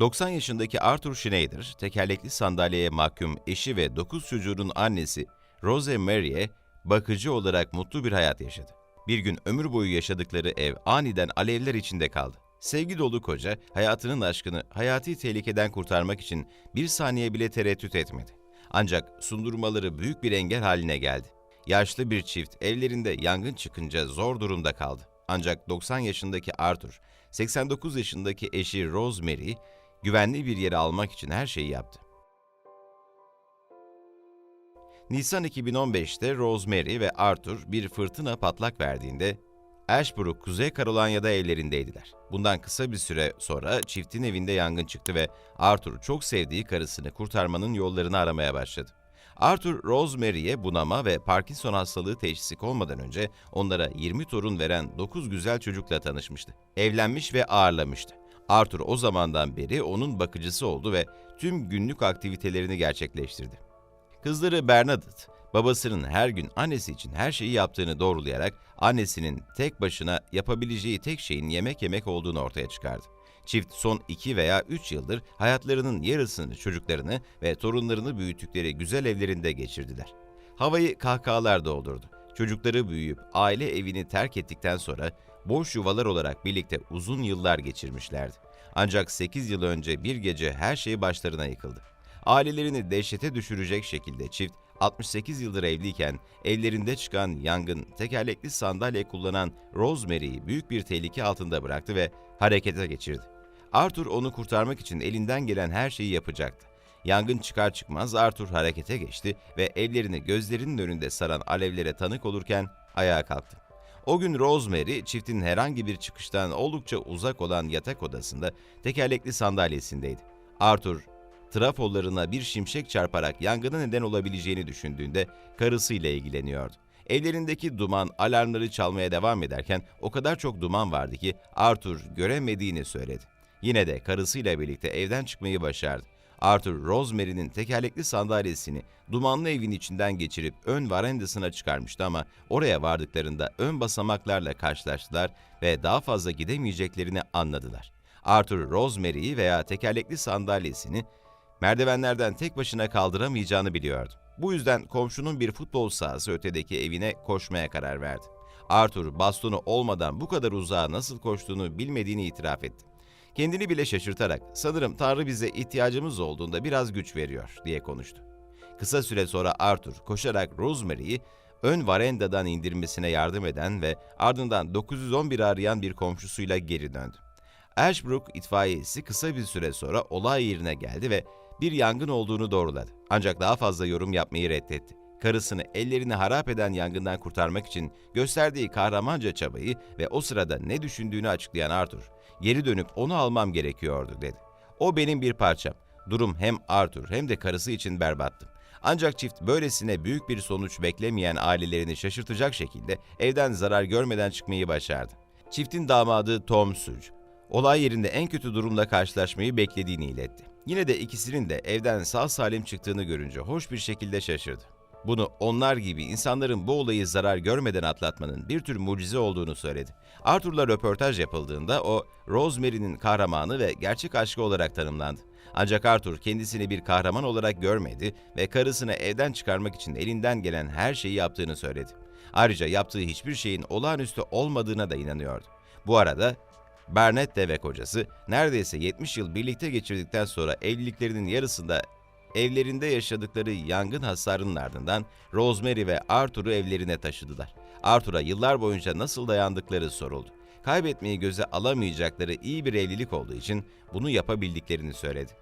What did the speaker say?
90 yaşındaki Arthur Schneider, tekerlekli sandalyeye mahkum eşi ve 9 çocuğunun annesi Rose Mary'e bakıcı olarak mutlu bir hayat yaşadı. Bir gün ömür boyu yaşadıkları ev aniden alevler içinde kaldı. Sevgi dolu koca, hayatının aşkını hayati tehlikeden kurtarmak için bir saniye bile tereddüt etmedi. Ancak sundurmaları büyük bir engel haline geldi. Yaşlı bir çift evlerinde yangın çıkınca zor durumda kaldı. Ancak 90 yaşındaki Arthur, 89 yaşındaki eşi Rosemary, güvenli bir yere almak için her şeyi yaptı. Nisan 2015'te Rosemary ve Arthur bir fırtına patlak verdiğinde Ashbrook, Kuzey Carolyna'da evlerindeydiler. Bundan kısa bir süre sonra çiftin evinde yangın çıktı ve Arthur çok sevdiği karısını kurtarmanın yollarını aramaya başladı. Arthur, Rosemary'e bunama ve Parkinson hastalığı teşhisi konmadan önce onlara 20 torun veren 9 güzel çocukla tanışmıştı. Evlenmiş ve ağırlamıştı. Arthur o zamandan beri onun bakıcısı oldu ve tüm günlük aktivitelerini gerçekleştirdi. Kızları Bernadette, babasının her gün annesi için her şeyi yaptığını doğrulayarak annesinin tek başına yapabileceği tek şeyin yemek yemek olduğunu ortaya çıkardı. Çift son 2 veya 3 yıldır hayatlarının yarısını çocuklarını ve torunlarını büyüttükleri güzel evlerinde geçirdiler. Havayı kahkahalar doldurdu. Çocukları büyüyüp aile evini terk ettikten sonra boş yuvalar olarak birlikte uzun yıllar geçirmişlerdi. Ancak 8 yıl önce bir gece her şey başlarına yıkıldı. Ailelerini dehşete düşürecek şekilde çift 68 yıldır evliyken evlerinde çıkan yangın tekerlekli sandalye kullanan Rosemary'yi büyük bir tehlike altında bıraktı ve harekete geçirdi. Arthur onu kurtarmak için elinden gelen her şeyi yapacaktı. Yangın çıkar çıkmaz Arthur harekete geçti ve evlerini gözlerinin önünde saran alevlere tanık olurken ayağa kalktı. O gün Rosemary çiftin herhangi bir çıkıştan oldukça uzak olan yatak odasında tekerlekli sandalyesindeydi. Arthur trafolarına bir şimşek çarparak yangına neden olabileceğini düşündüğünde karısıyla ilgileniyordu. Evlerindeki duman alarmları çalmaya devam ederken o kadar çok duman vardı ki Arthur göremediğini söyledi. Yine de karısıyla birlikte evden çıkmayı başardı. Arthur, Rosemary'nin tekerlekli sandalyesini dumanlı evin içinden geçirip ön varandasına çıkarmıştı ama oraya vardıklarında ön basamaklarla karşılaştılar ve daha fazla gidemeyeceklerini anladılar. Arthur, Rosemary'yi veya tekerlekli sandalyesini merdivenlerden tek başına kaldıramayacağını biliyordu. Bu yüzden komşunun bir futbol sahası ötedeki evine koşmaya karar verdi. Arthur bastonu olmadan bu kadar uzağa nasıl koştuğunu bilmediğini itiraf etti. Kendini bile şaşırtarak sanırım Tanrı bize ihtiyacımız olduğunda biraz güç veriyor diye konuştu. Kısa süre sonra Arthur koşarak Rosemary'yi ön varendadan indirmesine yardım eden ve ardından 911 arayan bir komşusuyla geri döndü. Ashbrook itfaiyesi kısa bir süre sonra olay yerine geldi ve bir yangın olduğunu doğruladı. Ancak daha fazla yorum yapmayı reddetti. Karısını ellerini harap eden yangından kurtarmak için gösterdiği kahramanca çabayı ve o sırada ne düşündüğünü açıklayan Arthur, geri dönüp onu almam gerekiyordu dedi. O benim bir parçam. Durum hem Arthur hem de karısı için berbattı. Ancak çift böylesine büyük bir sonuç beklemeyen ailelerini şaşırtacak şekilde evden zarar görmeden çıkmayı başardı. Çiftin damadı Tom Suge, olay yerinde en kötü durumla karşılaşmayı beklediğini iletti. Yine de ikisinin de evden sağ salim çıktığını görünce hoş bir şekilde şaşırdı. Bunu onlar gibi insanların bu olayı zarar görmeden atlatmanın bir tür mucize olduğunu söyledi. Arthur'la röportaj yapıldığında o, Rosemary'nin kahramanı ve gerçek aşkı olarak tanımlandı. Ancak Arthur kendisini bir kahraman olarak görmedi ve karısını evden çıkarmak için elinden gelen her şeyi yaptığını söyledi. Ayrıca yaptığı hiçbir şeyin olağanüstü olmadığına da inanıyordu. Bu arada Bernette ve kocası neredeyse 70 yıl birlikte geçirdikten sonra evliliklerinin yarısında evlerinde yaşadıkları yangın hasarının ardından Rosemary ve Arthur'u evlerine taşıdılar. Arthur'a yıllar boyunca nasıl dayandıkları soruldu. Kaybetmeyi göze alamayacakları iyi bir evlilik olduğu için bunu yapabildiklerini söyledi.